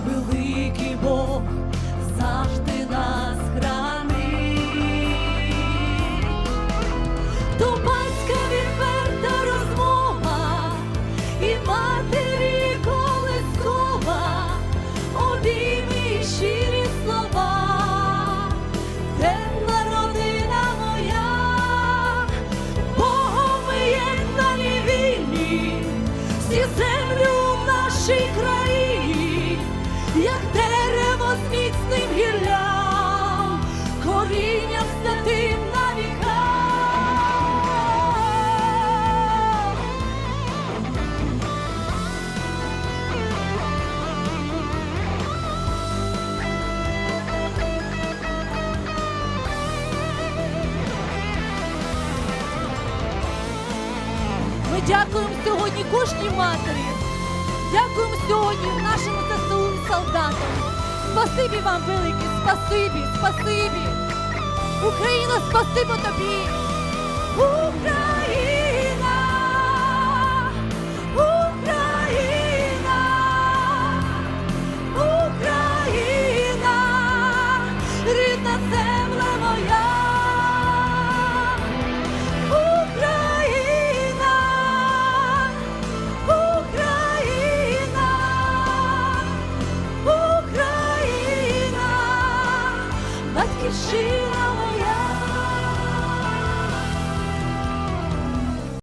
великий Бог завжди нас хранить. То батька відверта розмова і матері колискова, обійми щирі слова, темна родина моя, Богом ми єднані вільні, всі землю в нашій країні, з міцним гіллям, корінням святим на віка. Ми дякуємо сьогодні кожній матері. Дякуємо сьогодні нашим ЗСУ солдатам. Спасибі вам, велике, спасибі, спасибі. Україна, спасибо тобі. Україна! She